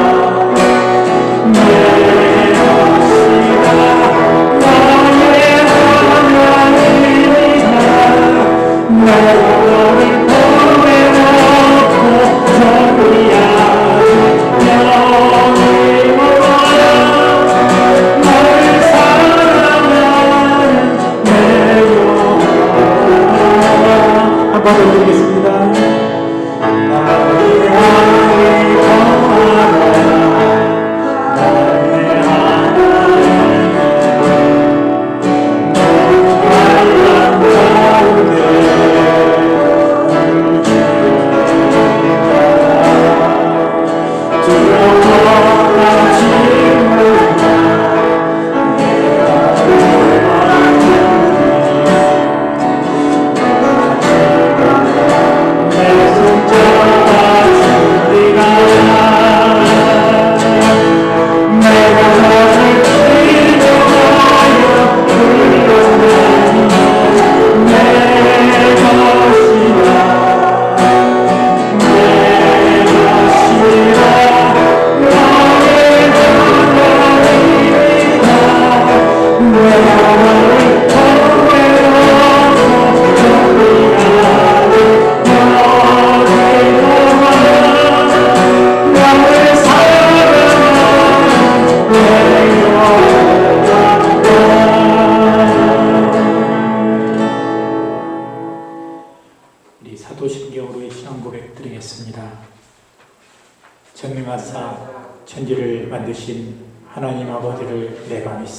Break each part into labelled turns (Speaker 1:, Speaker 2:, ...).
Speaker 1: 것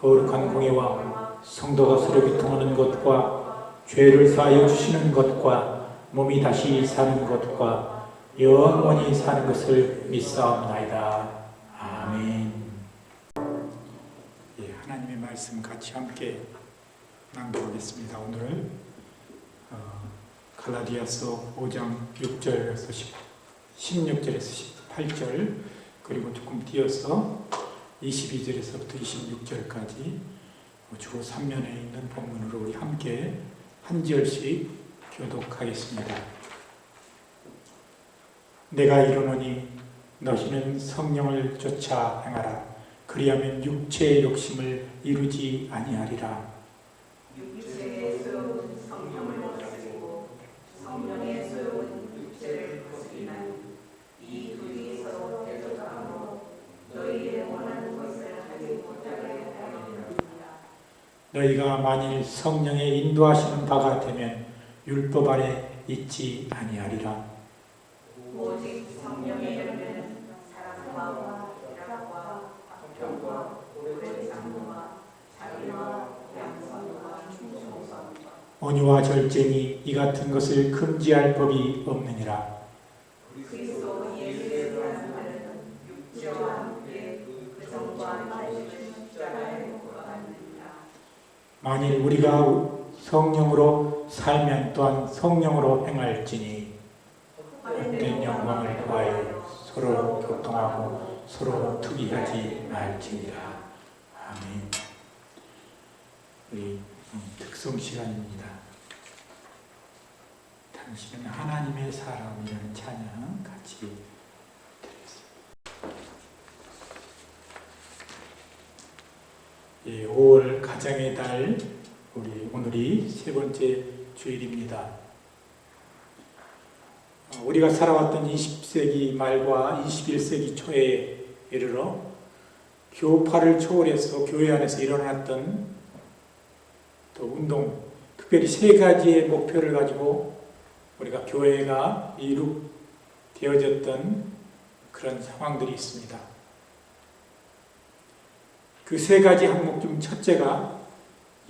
Speaker 1: 거룩한 공예와 성도가 서로 교통하는 것과 죄를 사하여 주시는 것과 몸이 다시 사는 것과 영원히 사는 것을 믿사옵나이다. 아멘. 예, 하나님의 말씀 같이 함께 낭독하겠습니다. 오늘 어, 갈라디아서 5장 6절에서 10, 16절에서 18절 그리고 조금 띄어서 22절에서부터 26절까지 주로 3면에 있는 본문으로 우리 함께 한 절씩 교독하겠습니다. 내가 이르노니 너희는 성령을 쫓아 행하라 그리하면 육체의 욕심을 이루지 아니하리라
Speaker 2: 육체의 소욕은 성령을 거스리고 성령의 소욕은 육체를 거스리나니 이 둘이 서로 대적하므로 너희의 원하는 것을 하지 못하게 하리라
Speaker 1: 너희가 만일 성령의 인도하시는 바가 되면 율법 아래 있지 아니하리라.
Speaker 2: 오직 성령의 열매는 사랑과 희락과 화평과 오래 참음과 자비와 양선과 충성과
Speaker 1: 온유와 절제니 이 같은 것을 금지할 법이 없느니라
Speaker 2: 그리스도 예수의 사랑하는 육체와 함께 그 정과 함께 십자가에 못 박았느니라
Speaker 1: 만일 우리가 성령으로 살면 또한 성령으로 행할지니 헛된 영광을 구하여 서로 교통하고 서로 투기하지 말지니라. 아멘. 우리 음, 특송 시간입니다. 당신은 하나님의 사람이라는 찬양 같이 드리겠습니다 예, 5월 가정의 달 우리 오늘이 세 번째 주일입니다. 어, 우리가 살아왔던 20세기 말과 21세기 초에 이르러 교파를 초월해서 교회 안에서 일어났던 또 운동, 특별히 세 가지의 목표를 가지고 우리가 교회가 이룩되어졌던 그런 상황들이 있습니다. 그 세 가지 항목 중 첫째가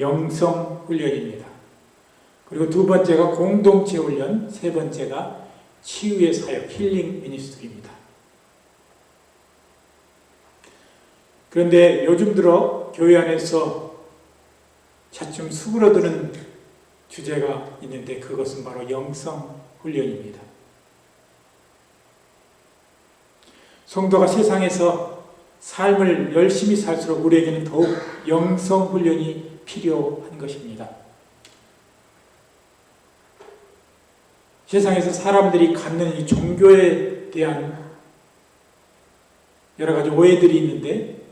Speaker 1: 영성 훈련입니다. 그리고 두 번째가 공동체 훈련, 세 번째가 치유의 사역, 힐링 미니스트리입니다. 그런데 요즘 들어 교회 안에서 차츰 수그러드는 주제가 있는데 그것은 바로 영성 훈련입니다. 성도가 세상에서 삶을 열심히 살수록 우리에게는 더욱 영성 훈련이 필요한 것입니다. 세상에서 사람들이 갖는 이 종교에 대한 여러 가지 오해들이 있는데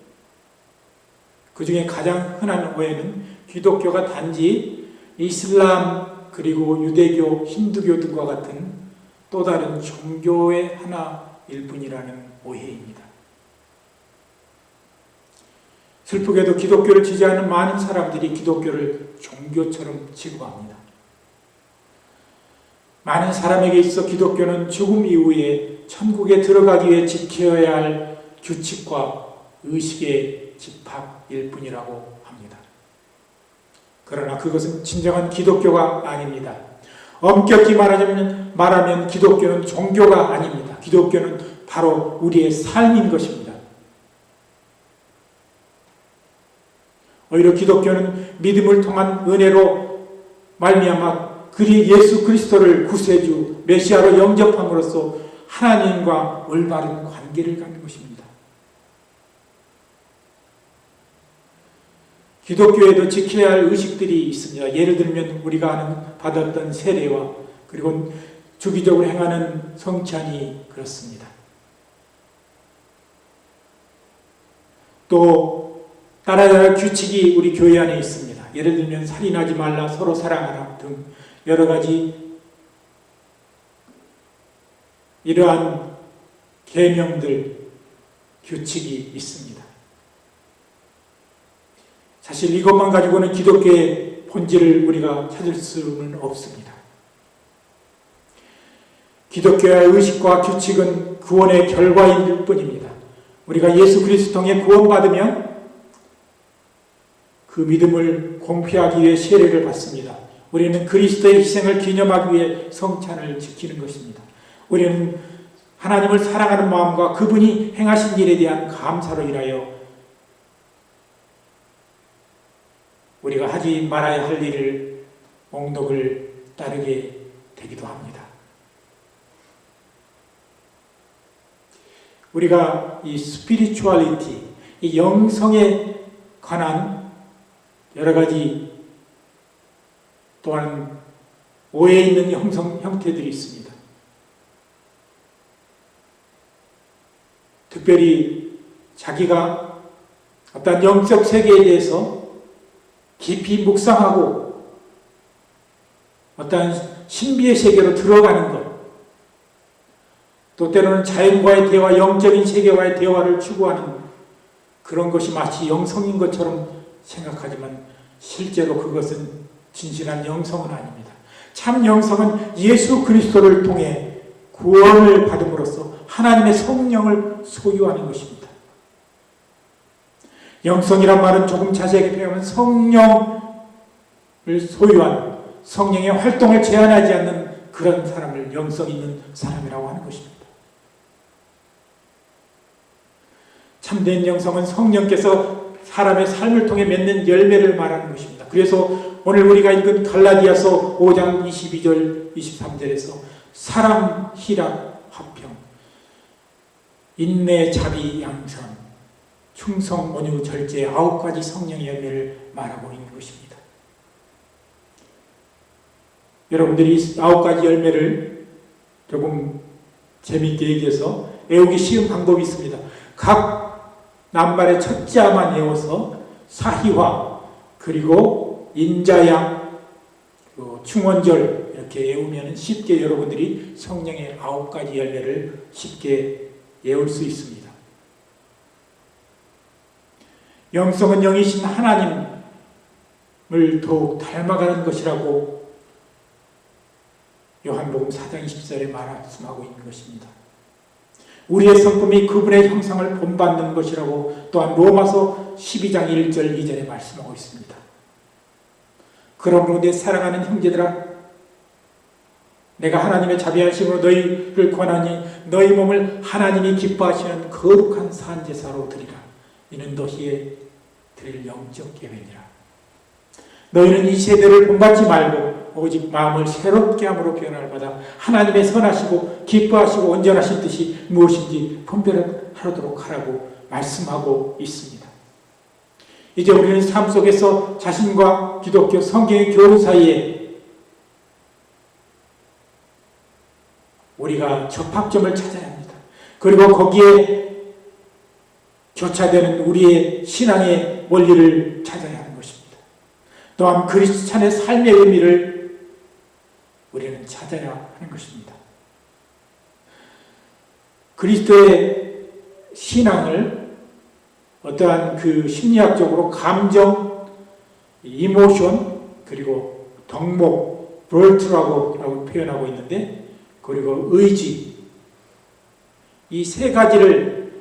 Speaker 1: 그 중에 가장 흔한 오해는 기독교가 단지 이슬람 그리고 유대교, 힌두교 등과 같은 또 다른 종교의 하나일 뿐이라는 오해입니다. 슬프게도 기독교를 지지하는 많은 사람들이 기독교를 종교처럼 취급합니다. 많은 사람에게 있어 기독교는 죽음 이후에 천국에 들어가기 위해 지켜야 할 규칙과 의식의 집합일 뿐이라고 합니다. 그러나 그것은 진정한 기독교가 아닙니다. 엄격히 말하자면, 말하면 기독교는 종교가 아닙니다. 기독교는 바로 우리의 삶인 것입니다. 오히려 기독교는 믿음을 통한 은혜로 말미암아 그리 예수 그리스도를 구세주 메시아로 영접함으로써 하나님과 올바른 관계를 갖는 것입니다. 기독교에도 지켜야 할 의식들이 있습니다. 예를 들면 우리가 받았던 세례와 그리고 주기적으로 행하는 성찬이 그렇습니다. 또 따라야 할 규칙이 우리 교회 안에 있습니다. 예를 들면 살인하지 말라, 서로 사랑하라 등 여러 가지 이러한 계명들 규칙이 있습니다. 사실 이것만 가지고는 기독교의 본질을 우리가 찾을 수는 없습니다. 기독교의 의식과 규칙은 구원의 결과일 뿐입니다. 우리가 예수 그리스도 통해 구원받으면 그 믿음을 공표하기 위해 세례를 받습니다. 우리는 그리스도의 희생을 기념하기 위해 성찬을 지키는 것입니다. 우리는 하나님을 사랑하는 마음과 그분이 행하신 일에 대한 감사로 인하여 우리가 하지 말아야 할 일을 옥록을 따르게 되기도 합니다. 우리가 이 스피리추얼리티, 이 영성에 관한 여러 가지 또한 오해 있는 형성 형태들이 있습니다. 특별히 자기가 어떤 영적 세계에 대해서 깊이 묵상하고 어떤 신비의 세계로 들어가는 것, 또 때로는 자연과의 대화, 영적인 세계와의 대화를 추구하는 그런 것이 마치 영성인 것처럼 생각하지만 실제로 그것은 진실한 영성은 아닙니다. 참 영성은 예수 그리스도를 통해 구원을 받음으로써 하나님의 성령을 소유하는 것입니다. 영성이란 말은 조금 자세하게 표현하면 성령을 소유한 성령의 활동을 제한하지 않는 그런 사람을 영성 있는 사람이라고 하는 것입니다. 참된 영성은 성령께서 사람의 삶을 통해 맺는 열매를 말하는 것입니다. 그래서 오늘 우리가 읽은 갈라디아서 5장 22절 23절에서 사랑, 희락, 화평, 인내, 자비, 양선, 충성, 온유, 절제 아홉 가지 성령의 열매를 말하고 있는 것입니다. 여러분들이 아홉 가지 열매를 조금 재미있게 얘기해서 외우기 쉬운 방법이 있습니다. 각 남발의 첫자만 외워서 사희화 그리고 인자양 그 충원절 이렇게 외우면 쉽게 여러분들이 성령의 아홉 가지 열매를 쉽게 외울 수 있습니다. 영성은 영이신 하나님을 더욱 닮아가는 것이라고 요한복음 4장 20절에 말씀하고 있는 것입니다. 우리의 성품이 그분의 형상을 본받는 것이라고 또한 로마서 12장 1절 2절에 말씀하고 있습니다. 그러므로 내 사랑하는 형제들아 내가 하나님의 자비하심으로 너희를 권하니 너희 몸을 하나님이 기뻐하시는 거룩한 산제사로 드리라. 이는 너희의 드릴 영적 예배니라. 너희는 이 세대를 본받지 말고 오직 마음을 새롭게 함으로 변화를 받아 하나님의 선하시고 기뻐하시고 온전하신 뜻이 무엇인지 분별하도록 하라고 말씀하고 있습니다. 이제 우리는 삶 속에서 자신과 기독교 성경의 교훈 사이에 우리가 접합점을 찾아야 합니다. 그리고 거기에 교차되는 우리의 신앙의 원리를 찾아야 것입니다. 또한 크리스찬의 삶의 의미를 우리는 찾아야 하는 것입니다. 그리스도의 신앙을 어떠한 그 심리학적으로 감정, 이모션, 그리고 덕목, 볼트라고 표현하고 있는데 그리고 의지 이 세 가지를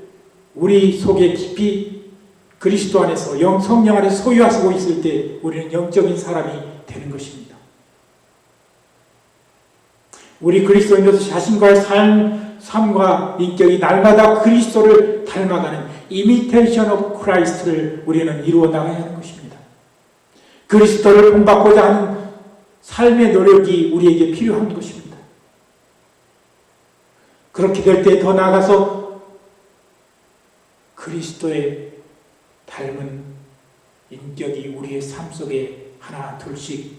Speaker 1: 우리 속에 깊이 그리스도 안에서 영 성령 안에 소유하고 있을 때 우리는 영적인 사람이 되는 것입니다. 우리 그리스도인으로서 자신과의 삶, 삶과 인격이 날마다 그리스도를 닮아가는 이미테이션 오브 크라이스트를 우리는 이루어 나가야 하는 것입니다. 그리스도를 본받고자 하는 삶의 노력이 우리에게 필요한 것입니다. 그렇게 될 때 더 나아가서 그리스도의 닮은 인격이 우리의 삶 속에 하나 둘씩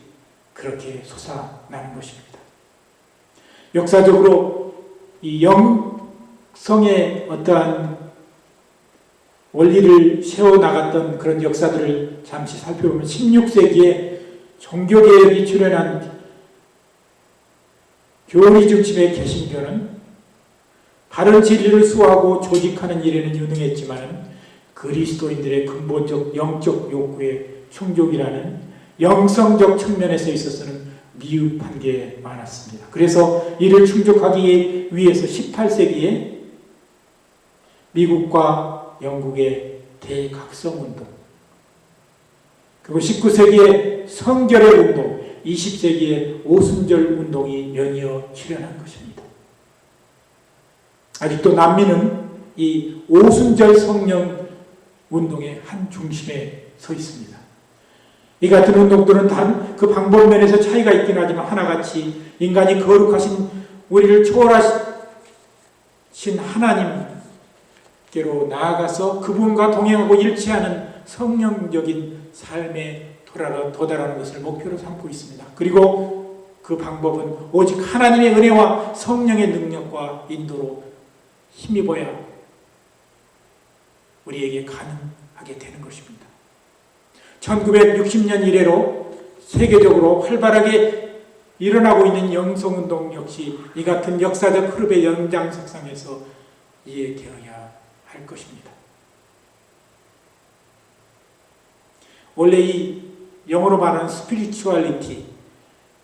Speaker 1: 그렇게 솟아나는 것입니다. 역사적으로 이 영성의 어떠한 원리를 세워나갔던 그런 역사들을 잠시 살펴보면 16세기에 종교개혁이 출현한 교리 중심의 개신교는 바른 진리를 수호하고 조직하는 일에는 유능했지만 그리스도인들의 근본적 영적 욕구의 충족이라는 영성적 측면에서 있어서는 미흡한 게 많았습니다. 그래서 이를 충족하기 위해서 18세기에 미국과 영국의 대각성 운동, 그리고 19세기의 성결의 운동, 20세기의 오순절 운동이 연이어 출현한 것입니다. 아직도 남미는 이 오순절 성령 운동의 한 중심에 서 있습니다. 이 같은 운동들은 단 그 방법 면에서 차이가 있긴 하지만 하나같이 인간이 거룩하신 우리를 초월하신 하나님께로 나아가서 그분과 동행하고 일치하는 성령적인 삶에 도달하는 것을 목표로 삼고 있습니다. 그리고 그 방법은 오직 하나님의 은혜와 성령의 능력과 인도로 힘입어야 우리에게 가능하게 되는 것입니다. 1960년 이래로 세계적으로 활발하게 일어나고 있는 영성운동 역시 이 같은 역사적 흐름의 연장선상에서 이해되어야 할 것입니다. 원래 이 영어로 말하는 스피리추얼리티,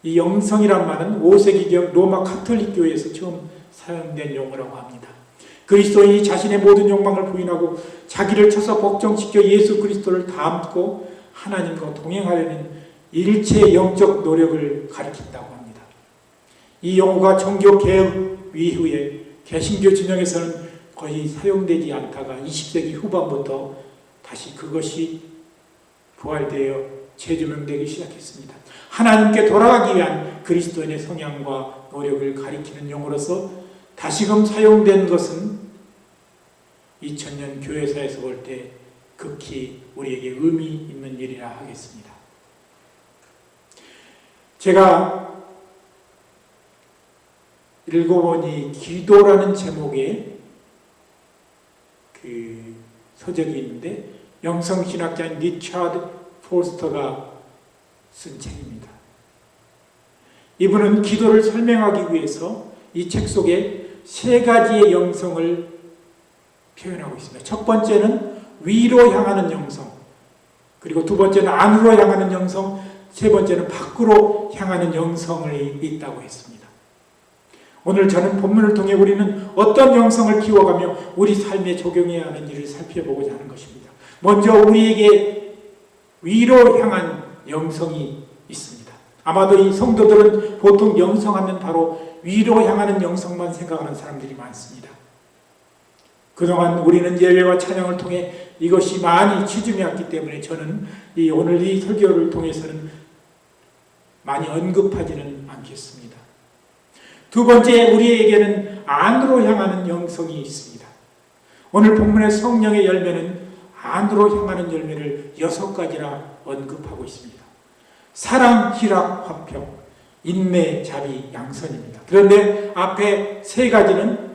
Speaker 1: 이 영성이란 말은 5세기경 로마 카톨릭 교회에서 처음 사용된 용어라고 합니다. 그리스도인이 자신의 모든 욕망을 부인하고 자기를 쳐서 복종시켜 예수 그리스도를 닮고 하나님과 동행하려는 일체 영적 노력을 가리킨다고 합니다. 이 용어가 종교 개혁 이후에 개신교 진영에서는 거의 사용되지 않다가 20세기 후반부터 다시 그것이 부활되어 재조명되기 시작했습니다. 하나님께 돌아가기 위한 그리스도인의 성향과 노력을 가리키는 용어로서 다시금 사용된 것은 2000년 교회사에서 볼때 극히 우리에게 의미 있는 일이라 하겠습니다. 제가 읽어보니 기도라는 제목의 그 서적이 있는데 영성신학자인 리차드 포스터가 쓴 책입니다. 이분은 기도를 설명하기 위해서 이 책 속에 세 가지의 영성을 표현하고 있습니다. 첫 번째는 위로 향하는 영성, 그리고 두 번째는 안으로 향하는 영성, 세 번째는 밖으로 향하는 영성을 있다고 했습니다. 오늘 저는 본문을 통해 우리는 어떤 영성을 키워가며 우리 삶에 적용해야 하는 일을 살펴보고자 하는 것입니다. 먼저 우리에게 위로 향한 영성이 있습니다. 아마도 이 성도들은 보통 영성하면 바로 위로 향하는 영성만 생각하는 사람들이 많습니다. 그동안 우리는 예배와 찬양을 통해 이것이 많이 치중해왔기 때문에 저는 이 오늘 이 설교를 통해서는 많이 언급하지는 않겠습니다. 두 번째 우리에게는 안으로 향하는 영성이 있습니다. 오늘 본문의 성령의 열매는 안으로 향하는 열매를 여섯 가지나 언급하고 있습니다. 사랑, 희락, 화평, 인내, 자비, 양선입니다. 그런데 앞에 세 가지는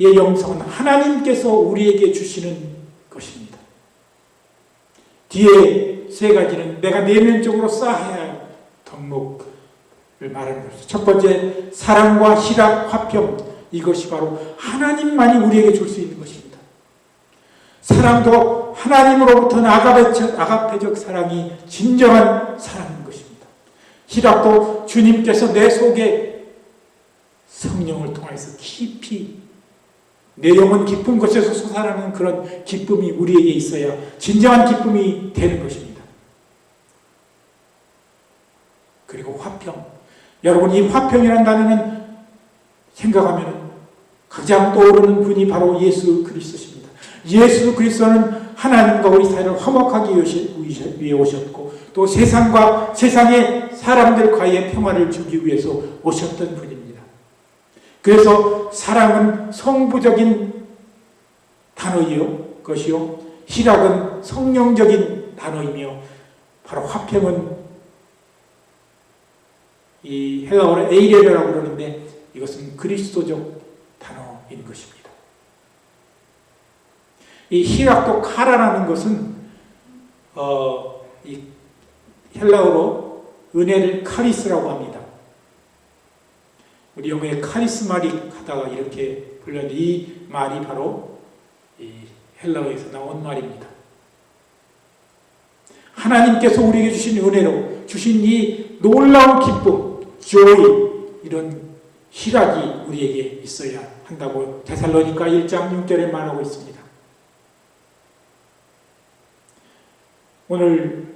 Speaker 1: 이 영성은 하나님께서 우리에게 주시는 것입니다. 뒤에 세 가지는 내가 내면적으로 쌓아야 할 덕목을 말하는 것이죠. 첫 번째, 사랑과 희락, 화평. 이것이 바로 하나님만이 우리에게 줄 수 있는 것입니다. 사랑도 하나님으로부터 아가페적, 사랑이 진정한 사랑인 것입니다. 희락도 주님께서 내 속에 성령을 통해서 깊이 내 영혼 깊은 곳에서 솟아나는 그런 기쁨이 우리에게 있어야 진정한 기쁨이 되는 것입니다. 그리고 화평. 여러분, 이 화평이라는 단어는 생각하면 가장 떠오르는 분이 바로 예수 그리스도십니다. 예수 그리스도는 하나님과 우리 사이를 화목하기 위해 오셨고 또 세상과 세상의 사람들과의 평화를 주기 위해서 오셨던 분입니다. 그래서 사랑은 성부적인 단어이요 것이요 희락은 성령적인 단어이며 바로 화평은 이 헬라어로 에이레라고 그러는데 이것은 그리스도적 단어인 것입니다. 이 희락도 카라라는 것은 어, 이 헬라어로 은혜를 카리스라고 합니다. 우리 영어에 카리스마릭 하다가 이렇게 불렸는데 이 말이 바로 이 헬라어에서 나온 말입니다. 하나님께서 우리에게 주신 은혜로 주신 이 놀라운 기쁨, joy 이런 희락이 우리에게 있어야 한다고 데살로니가 1장 6절에 말하고 있습니다. 오늘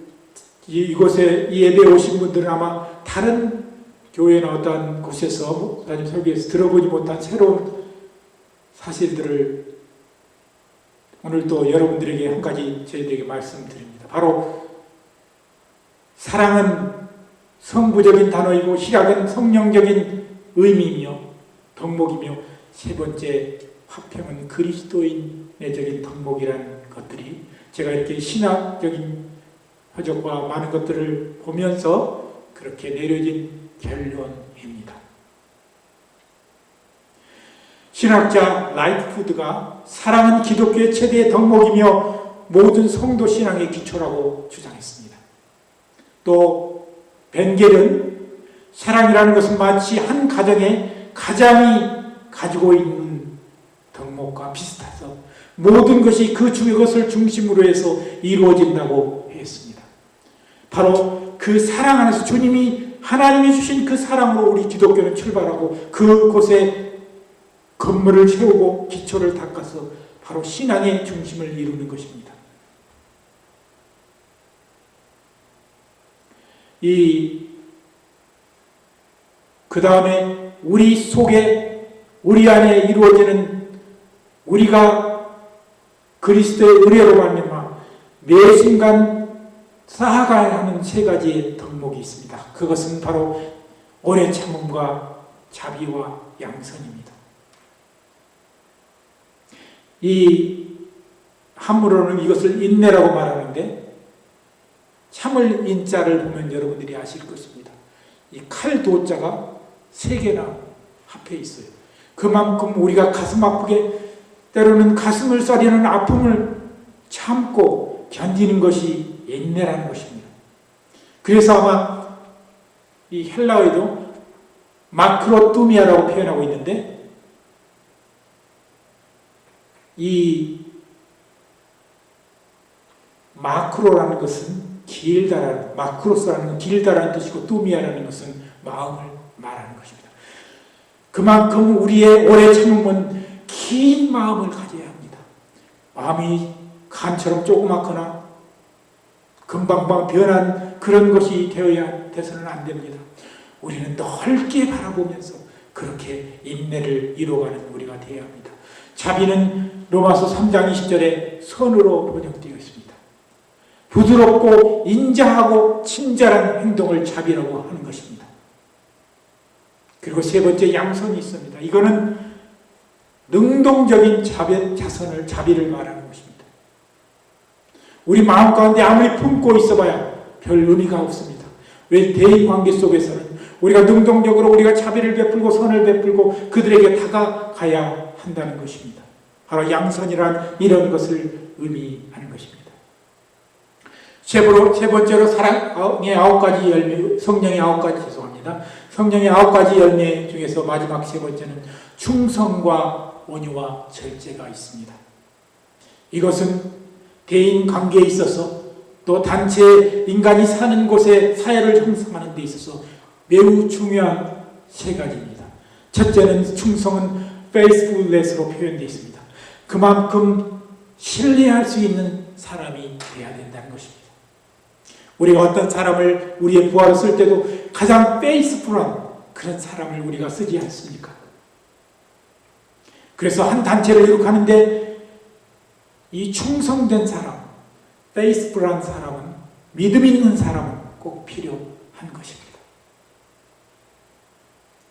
Speaker 1: 이곳에 이 예배에 오신 분들은 아마 다른 교회나 어떤 곳에서 목사님 설교에서 들어보지 못한 새로운 사실들을 오늘 또 여러분들에게 한 가지 저희들에게 말씀드립니다. 바로 사랑은 성부적인 단어이고 희락은 성령적인 의미이며 덕목이며 세 번째 화평은 그리스도인의적인 덕목이라는 것들이 제가 이렇게 신학적인 허적과 많은 것들을 보면서 그렇게 내려진 결론입니다. 신학자 라이트푸드가 사랑은 기독교의 최대의 덕목이며 모든 성도 신앙의 기초라고 주장했습니다. 또 벤겔은 사랑이라는 것은 마치 한 가정의 가장이 가지고 있는 덕목과 비슷해서 모든 것이 그 그것을 중심으로 해서 이루어진다고 했습니다. 바로 그 사랑 안에서 주님이 하나님이 주신 그 사랑으로 우리 기독교는 출발하고 그곳에 건물을 세우고 기초를 닦아서 바로 신앙의 중심을 이루는 것입니다. 이, 그 다음에 우리 속에, 우리 안에 이루어지는 우리가 그리스도의 의뢰로 말미암아 매 순간 쌓아가야 하는 세 가지의 덕목이 있습니다. 그것은 바로 오래 참음과 자비와 양선입니다. 이 한문으로는 이것을 인내라고 말하는데 참을 인자를 보면 여러분들이 아실 것입니다. 이 칼 도자가 세 개나 합해 있어요. 그만큼 우리가 가슴 아프게 때로는 가슴을 싸리는 아픔을 참고 견디는 것이 인내라는 것입니다. 그래서 아마 이 헬라어에도 마크로뚜미아라고 표현하고 있는데 이 마크로라는 것은 길다라는 마크로스라는 건 길다라는 뜻이고 뚜미아라는 것은 마음을 말하는 것입니다. 그만큼 우리의 오래 참음은 긴 마음을 가져야 합니다. 마음이 간처럼 조그맣거나 금방방 변한 그런 것이 되어야 돼서는 안 됩니다. 우리는 넓게 바라보면서 그렇게 인내를 이루어가는 우리가 되어야 합니다. 자비는 로마서 3장 20절에 선으로 번역되어 있습니다. 부드럽고 인자하고 친절한 행동을 자비라고 하는 것입니다. 그리고 세 번째 양선이 있습니다. 이거는 능동적인 자비, 자선을, 자비를 말하는 것입니다. 우리 마음 가운데 아무리 품고 있어봐야 별 의미가 없습니다. 왜 대인 관계 속에서는 우리가 능동적으로 우리가 자비를 베풀고 선을 베풀고 그들에게 다가가야 한다는 것입니다. 바로 양선이란 이런 것을 의미하는 것입니다. 세 번째로 사랑의 아홉 가지 열매, 성령의 아홉 가지 죄송합니다. 성령의 아홉 가지 열매 중에서 마지막 세 번째는 충성과 온유와 절제가 있습니다. 이것은 대인 관계에 있어서 또 단체 인간이 사는 곳에 사회를 형성하는 데 있어서 매우 중요한 세 가지입니다. 첫째는 충성은 faithfulness로 표현되어 있습니다. 그만큼 신뢰할 수 있는 사람이 되어야 된다는 것입니다. 우리가 어떤 사람을 우리의 부하로 쓸 때도 가장 페이스풀한 그런 사람을 우리가 쓰지 않습니까? 그래서 한 단체를 이룩하는데 이 충성된 사람, 페이스풀한 사람은 믿음 있는 사람은 꼭 필요한 것입니다.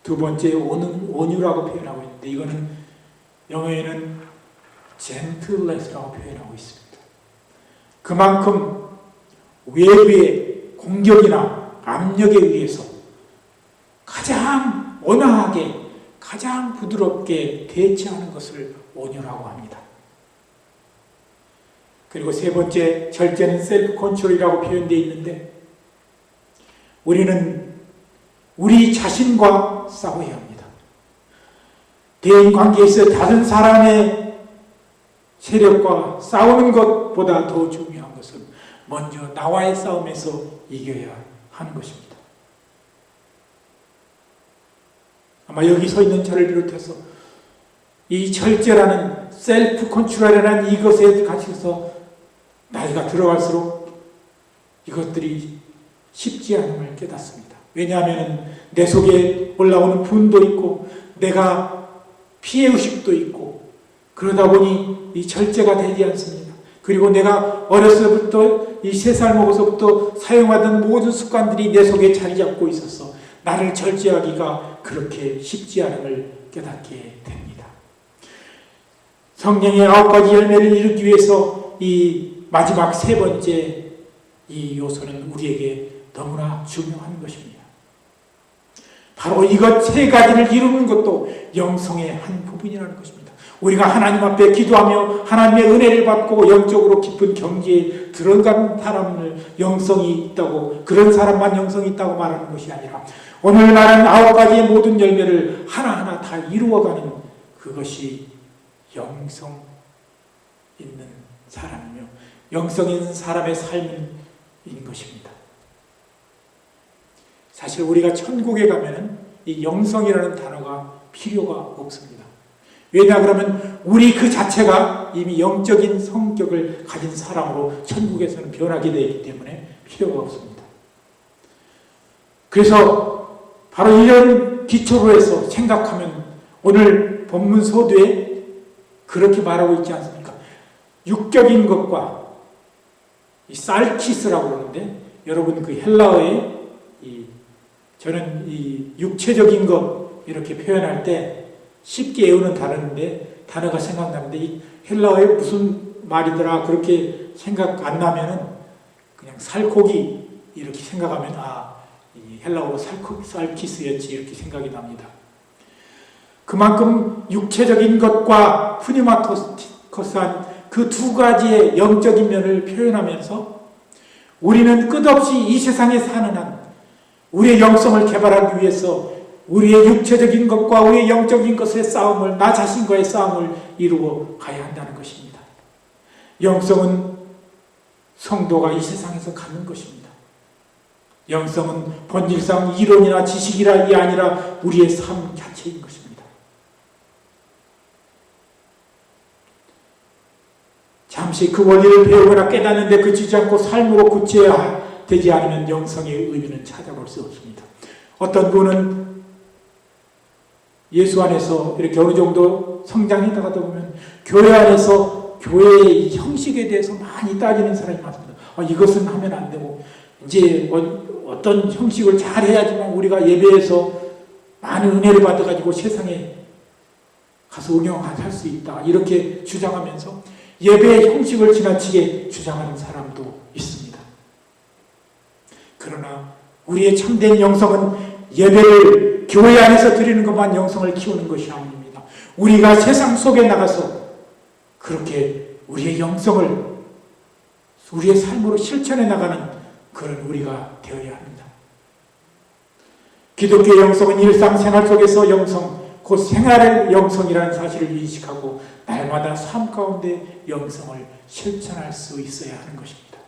Speaker 1: 두 번째 온유라고 표현하고 있는데 이거는 영어에는 gentleness라고 표현하고 있습니다. 그만큼 외부의 공격이나 압력에 의해서 가장 온화하게 가장 부드럽게 대처하는 것을 온유라고 합니다. 그리고 세 번째 절제는 셀프 컨트롤이라고 표현되어 있는데 우리는 우리 자신과 싸워야 합니다. 대인 관계에서 다른 사람의 세력과 싸우는 것보다 더 중요한 것은 먼저 나와의 싸움에서 이겨야 하는 것입니다. 아마 여기 서 있는 저를 비롯해서 이 절제라는 셀프 컨트롤이라는 이것에 갇혀서 나이가 들어갈수록 이것들이 쉽지 않음을 깨닫습니다. 왜냐하면 내 속에 올라오는 분도 있고 내가 피해 의식도 있고 그러다 보니 이 절제가 되지 않습니다. 그리고 내가 어렸을 때부터 이 세 살 먹어서부터 사용하던 모든 습관들이 내 속에 자리 잡고 있어서 나를 절제하기가 그렇게 쉽지 않음을 깨닫게 됩니다. 성령의 아홉 가지 열매를 이루기 위해서 이 마지막 세 번째 이 요소는 우리에게 너무나 중요한 것입니다. 바로 이것 세 가지를 이루는 것도 영성의 한 부분이라는 것입니다. 우리가 하나님 앞에 기도하며 하나님의 은혜를 받고 영적으로 깊은 경지에 들어간 사람을 영성이 있다고 그런 사람만 영성이 있다고 말하는 것이 아니라 오늘 말한 아홉 가지의 모든 열매를 하나하나 다 이루어가는 그것이 영성 있는 사람이며 영성 있는 사람의 삶인 것입니다. 사실 우리가 천국에 가면은 이 영성이라는 단어가 필요가 없습니다. 왜냐 그러면 우리 그 자체가 이미 영적인 성격을 가진 사람으로 천국에서는 변하게 되기 때문에 필요가 없습니다. 그래서 바로 이런 기초로 해서 생각하면 오늘 본문 소두에 그렇게 말하고 있지 않습니까? 육격인 것과 이 살키스라고 그러는데 여러분 그 헬라어의 이 저는 이 육체적인 것 이렇게 표현할 때 쉽게 외우는 단어인데 단어가 생각나는데 이 헬라어에 무슨 말이더라 그렇게 생각 안 나면은 그냥 살코기 이렇게 생각하면 아이 헬라어로 살코 살키스였지 이렇게 생각이 납니다. 그만큼 육체적인 것과 푸니마토스한 그 두 가지의 영적인 면을 표현하면서 우리는 끝없이 이 세상에 사는 한 우리의 영성을 개발하기 위해서 우리의 육체적인 것과 우리의 영적인 것의 싸움을 나 자신과의 싸움을 이루어 가야 한다는 것입니다. 영성은 성도가 이 세상에서 갖는 것입니다. 영성은 본질상 이론이나 지식이라 아니라 우리의 삶 자체인 것입니다. 잠시 그 원리를 배우거나 깨닫는데 그치지 않고 삶으로 굳혀야 되지 않으면 영성의 의미는 찾아볼 수 없습니다. 어떤 분은 예수 안에서 이렇게 어느 정도 성장해 나가다 보면 교회 안에서 교회의 형식에 대해서 많이 따지는 사람이 많습니다. 아, 이것은 하면 안 되고 이제 어, 어떤 형식을 잘 해야지만 우리가 예배에서 많은 은혜를 받아가지고 세상에 가서 응용할 수 있다. 이렇게 주장하면서 예배의 형식을 지나치게 주장하는 사람도 있습니다. 그러나 우리의 참된 영성은 예배를 교회 안에서 드리는 것만 영성을 키우는 것이 아닙니다. 우리가 세상 속에 나가서 그렇게 우리의 영성을 우리의 삶으로 실천해 나가는 그런 우리가 되어야 합니다. 기독교의 영성은 일상생활 속에서 영성, 곧 생활의 영성이라는 사실을 인식하고 날마다 삶 가운데 영성을 실천할 수 있어야 하는 것입니다.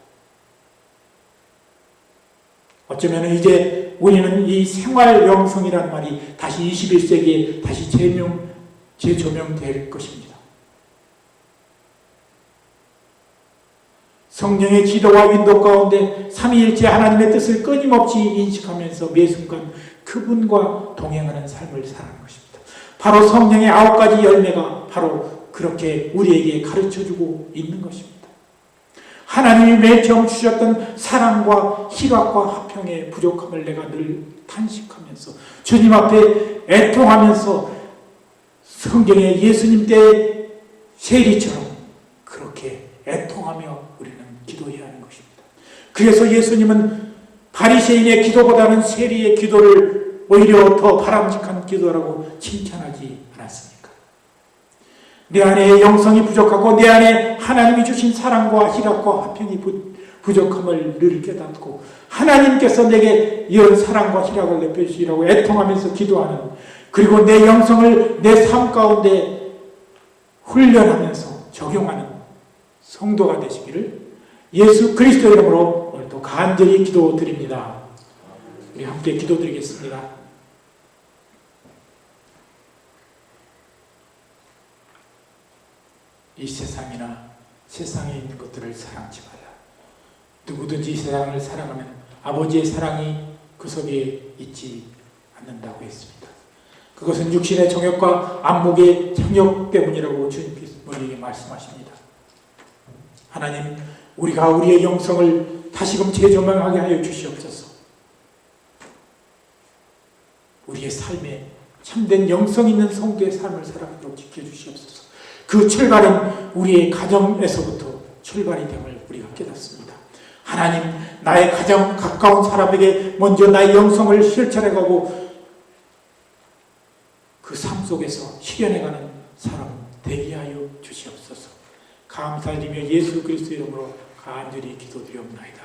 Speaker 1: 어쩌면 이제 우리는 이 생활 영성이라는 말이 다시 21세기에 다시 재명, 재조명될 것입니다. 성령의 기도와 윈도 가운데 삼위일체 하나님의 뜻을 끊임없이 인식하면서 매 순간 그분과 동행하는 삶을 사는 것입니다. 바로 성령의 아홉 가지 열매가 바로 그렇게 우리에게 가르쳐주고 있는 것입니다. 하나님이 맨 처음 주셨던 사랑과 희락과 화평의 부족함을 내가 늘 탄식하면서 주님 앞에 애통하면서 성경의 예수님 때 세리처럼 그렇게 애통하며 우리는 기도해야 하는 것입니다. 그래서 예수님은 바리새인의 기도보다는 세리의 기도를 오히려 더 바람직한 기도라고 칭찬하지? 내 안에 영성이 부족하고 내 안에 하나님이 주신 사랑과 희락과 화평이 부, 부족함을 늘 깨닫고 하나님께서 내게 이런 사랑과 희락을 내려주시라고 애통하면서 기도하는 그리고 내 영성을 내 삶 가운데 훈련하면서 적용하는 성도가 되시기를 예수 그리스도 이름으로 오늘도 간절히 기도드립니다. 우리 함께 기도드리겠습니다. 이 세상이나 세상에 있는 것들을 사랑치 말라. 누구든지 이 세상을 사랑하면 아버지의 사랑이 그 속에 있지 않는다고 했습니다. 그것은 육신의 정욕과 안목의 정욕 때문이라고 주님께서 우리에게 말씀하십니다. 하나님, 우리가 우리의 영성을 다시금 재조명하게 하여 주시옵소서. 우리의 삶에 참된 영성 있는 성도의 삶을 살아가도록 지켜주시옵소서. 그 출발은 우리의 가정에서부터 출발이 됨을 우리가 깨닫습니다. 하나님, 나의 가장 가까운 사람에게 먼저 나의 영성을 실천해가고 그 삶 속에서 실현해가는 사람 되게 하여 주시옵소서. 감사드리며 예수 그리스도 이름으로 간절히 기도드리옵나이다.